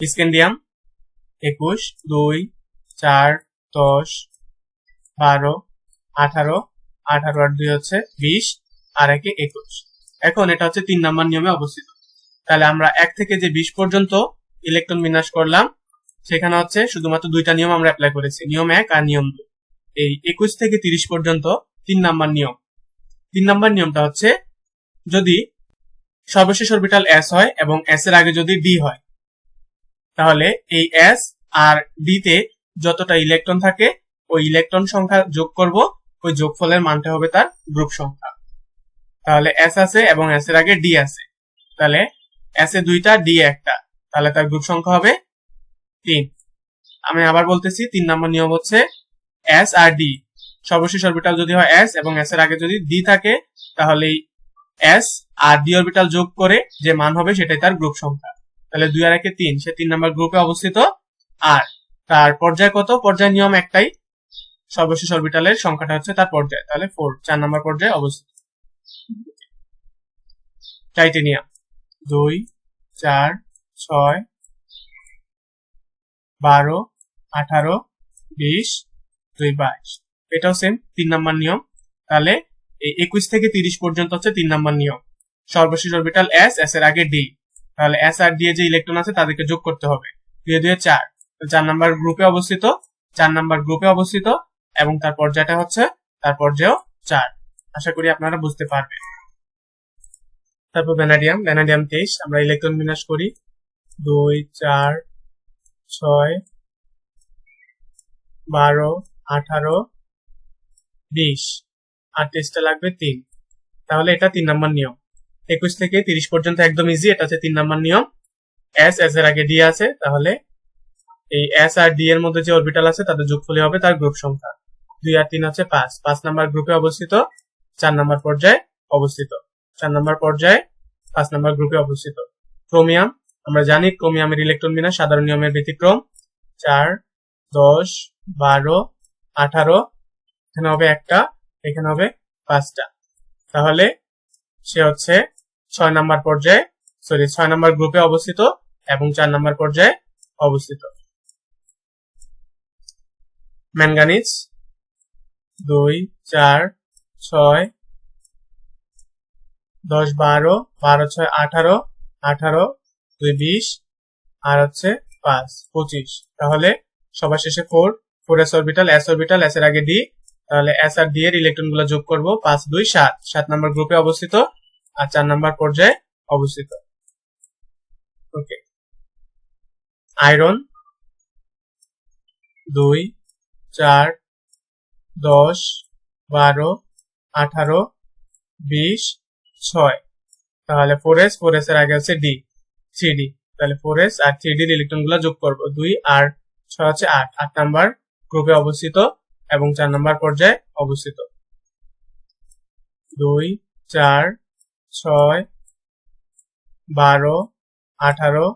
Scandium একুশ, দুই, চার, দশ, বারো, আঠারো আঠারো আর দুই হচ্ছে বিশ, আর একে একুশ। এখন এটা হচ্ছে তিন নাম্বার নিয়মে অবস্থিত। তাহলে আমরা এক থেকে যে বিশ পর্যন্ত ইলেকট্রন বিন্যাস করলাম, সেখানে হচ্ছে শুধুমাত্র দুইটা নিয়ম আমরা অ্যাপ্লাই করেছি, নিয়ম এক আর নিয়ম দুই। এই একুশ থেকে তিরিশ পর্যন্ত তিন নাম্বার নিয়ম। তিন নাম্বার নিয়মটা হচ্ছে যদি সর্বশেষ অরবিটাল এস হয় এবং এস এর আগে যদি ডি হয় তাহলে এই এস আর ডি তে যতটা ইলেকট্রন থাকে, ওই ইলেকট্রন সংখ্যা যোগ করব, ওই যোগফলের মানটা হবে তার গ্রুপ সংখ্যা। তাহলে এস আছে এবং এস এর আগে ডি আছে। তাহলে এস এ দুইটা ডি একটা। তাহলে তার গ্রুপ সংখ্যা হবে তিন। আমি আবার বলতেছি, তিন নম্বর নিয়ম হচ্ছে এস আর ডি সর্বশেষ অরবিটাল যদি হয় এস এবং এস এর আগে যদি ডি থাকে, তাহলে এস আর ডি অরবিটাল যোগ করে যে মান হবে সেটাই তার গ্রুপ সংখ্যা। তাহলে দুই আর একে তিন, সে তিন নাম্বার গ্রুপে অবস্থিত। আর তার পর্যায় কত? পর্যায় নিয়ম একটাই। সর্বশেষ অরবিটালের সংখ্যাটা হচ্ছে তার পর্যায়, তাহলে ফোর চার নাম্বার পর্যায়ে অবস্থিত। টাইটেনিয়াম দুই, চার, ছয়, বারো, আঠারো, বিশ, দুই, বাইশ। এটাও সেম তিন নাম্বার নিয়ম। তাহলে একুশ থেকে তিরিশ পর্যন্ত হচ্ছে তিন নাম্বার নিয়ম। সর্বশেষ অরবিটাল এস এস এর আগে ডি তাহলে এস আর এ যে ইলেকট্রন আছে তাদেরকে যোগ করতে হবে। দুই দুই চার। চার নাম্বার গ্রুপে অবস্থিত, চার নাম্বার গ্রুপে অবস্থিত, এবং তার পর্যায়টা হচ্ছে তার পর্যায়েও চার। আশা করি আপনারা বুঝতে পারবেন। তারপর ভ্যানাডিয়াম ভ্যানাডিয়াম তেইশ, আমরা ইলেকট্রন বিন্যাস করি। দুই, চার, ছয়, বারো, আঠারো, বিশ। আর টেস্টটা লাগবে তিন। তাহলে এটা তিন নাম্বার নিয়ম। একুশ থেকে তিরিশ পর্যন্ত একদম ইজি এটা হচ্ছে তিন নাম্বার নিয়ম। এস এস এর আগে ডি আছে, তাহলে এই এস আর ডি এর মধ্যে যে অরবিটাল আছে, তাদের যোগফলই হবে তার গ্রুপ সংখ্যা। দুই আর তিন হচ্ছে পাঁচ। পাঁচ নাম্বার গ্রুপে অবস্থিত, চার নাম্বার পর্যায়ে অবস্থিত। চার নাম্বার পর্যায়ে, পাঁচ নাম্বার গ্রুপে অবস্থিত। ক্রোমিয়াম আমরা জানি ক্রোমিয়ামের ইলেকট্রন বিন্যাস সাধারণ নিয়মের ব্যতিক্রম। চার, দশ, বারো, আঠারো, এখানে হবে একটা, এখানে হবে পাঁচটা। তাহলে সে হচ্ছে ছয় নাম্বার পর্যায়ে সরি ছয় নাম্বার গ্রুপে অবস্থিত এবং চার নাম্বার পর্যায়ে অবস্থিত। ম্যাঙ্গানিজ দুই, চার, ছয়, দশ, বারো বারো, ছয়, আঠারো আঠারো, দুই, বিশ, আর হচ্ছে পাঁচ, পঁচিশ। তাহলে সবার শেষে four four S orbital S orbital S এর আগে ডি তাহলে এস আর ডি এর ইলেকট্রনগুলো যোগ করব পাঁচ, দুই, সাত। সাত নাম্বার গ্রুপে অবস্থিত। আর চার নাম্বার পর্যায়ে অবস্থিত। ওকে আয়রন দুই, চার, দশ, বারো, আঠারো, বিশ, ছয়। তাহলে ফোর এস ফোর এস এর আগে হচ্ছে ডি থ্রি ডি তাহলে ফোর এস আর থ্রি ডির ইলেকট্রনগুলো যোগ করব। দুই আর ছয় হচ্ছে আট। আট নাম্বার গ্রুপে অবস্থিত এবং চার নাম্বার পর্যায়ে অবস্থিত। দুই, চার ছয়, বারো, আঠারো,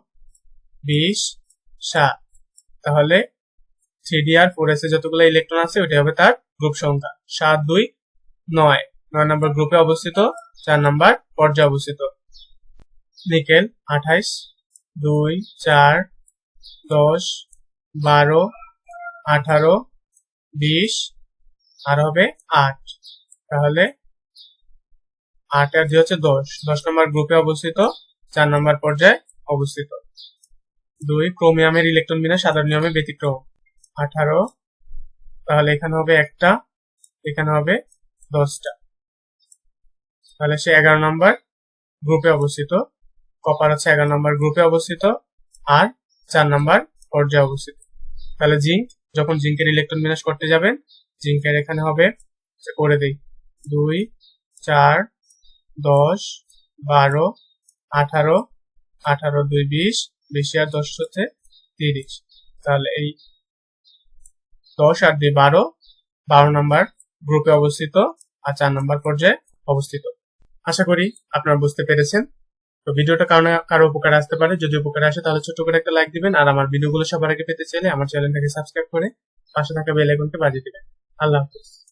বিশ, সাত। তাহলে থ্রি ডি আর ফোর এস যতগুলো ইলেকট্রন আছে ওইটা হবে তার গ্রুপ সংখ্যা। সাত, দুই, নয়। নয় নম্বর গ্রুপে অবস্থিত, চার নাম্বার পর্যায়ে অবস্থিত। নিকেল, আঠাইশ, দুই, চার, দশ, বারো, আঠারো, বিশ, আর হবে আট। তাহলে আট আর দুই হচ্ছে দশ। দশ নম্বর গ্রুপে অবস্থিত, চার নম্বর পর্যায়ে অবস্থিত। দুই ক্রোমিয়ামের ইলেকট্রন বিনা সাধারণ নিয়মে ব্যতিক্রম। আঠারো, তাহলে এখানে হবে একটা, এখানে হবে দশটা। তাহলে সে এগারো নম্বর গ্রুপে অবস্থিত কপার হচ্ছে এগারো নম্বর গ্রুপে অবস্থিত, আর চার নম্বর পর্যায়ে অবস্থিত। তাহলে জিঙ্ক যখন জিঙ্কের ইলেকট্রন বিন্যাস করতে যাবেন জিঙ্কের এখানে হবে করে দেই। দুই, চার দশ, বারো, আঠারো আঠারো দুই বিশ বিশ আর দশ হচ্ছে তিরিশ। তাহলে এই দশ আর দুই বারো বারো নম্বর গ্রুপে অবস্থিত আর চার নম্বর পর্যায়ে অবস্থিত। আশা করি আপনারা বুঝতে পেরেছেন। তো ভিডিওটা কারণে কারও উপকার আসতে পারে। যদি উপকার আসে, তাহলে ছোট করে একটা লাইক দিবেন। আর আমার ভিডিওগুলো সবার আগে পেতে চাইলে আমার চ্যানেলটাকে সাবস্ক্রাইব করে পাশে থাকা বেল আইকনকে বাজিয়ে দিবেন। আল্লাহ হাফিজ।